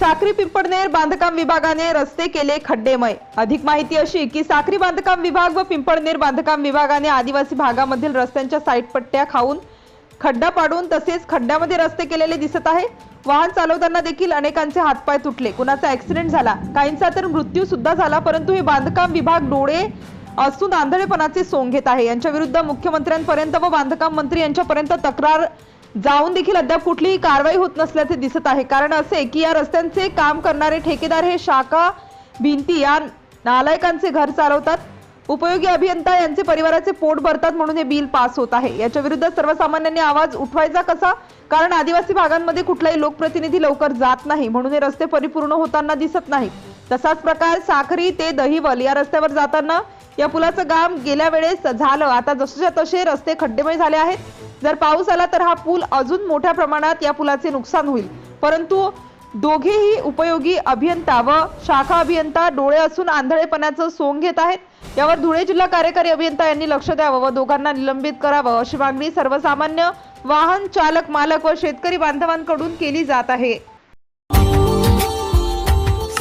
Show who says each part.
Speaker 1: साक्री पिंपळनेर बांधकाम विभागाने रस्ते केले खड्डेमय. अधिक माहिती अशी की साक्री बांधकाम विभाग व पिंपळनेर बांधकाम विभागाने आदिवासी भागामधील रस्त्यांच्या साईड पट्ट्या खाऊन खड्डा पाडून तसेच खड्ड्यामध्ये रस्ते केलेले दिसत आहे. वाहन चालवताना देखील अनेकांचे हातपाय तुटले. कुणाचा ऍक्सिडेंट झाला काहींचा तर मृत्यू सुद्धा झाला परंतु हे बांधकाम विभाग डोळे असून आंधळेपणाचे सोंग घेत आहे. यांच्या विरुद्ध मुख्यमंत्र्यांपर्यंत व बांधकाम मंत्री यांच्यापर्यंत तक्रार जाऊन देखील अद्याप कुठलीही कारवाई होत नसल्याचे दिसत आहे. कारण असे की या रस्त्यांचे काम करणारे ठेकेदार हे शाखा भिंती या नालायकांचे घर चालवतात. उपयोगी अभियंता यांचे परिवाराचे पोट भरतात म्हणून हे बिल पास होत आहे. याच्या विरुद्ध सर्वसामान्यांनी आवाज उठवायचा कसा? कारण आदिवासी भागांमध्ये कुठलाही लोकप्रतिनिधी लवकर जात नाही. म्हणून हे रस्ते परिपूर्ण होताना दिसत नाही तसाच प्रकार साखरी ते दहिवल या रस्त्यावर जाताना या पुलाचं काम गेल्या वेळेस झालं. आता जसेच्या तसे रस्ते खड्डेमय झाले आहेत. जर पाऊस आला तर हा पूल अजून मोठ्या प्रमाणात या पुलाचे नुकसान होईल. परंतु दोघेही उपयोगी अभियंता व शाखा अभियंता डोळे असून आंधळेपणाचं सोंग घेत आहेत. यावर धुळे जिल्हा कार्यकारी अभियंता यांनी लक्ष द्यावं व दोघांना निलंबित करावं अशी मागणी सर्वसामान्य वाहन चालक मालक व शेतकरी बांधवांकडून केली जात आहे.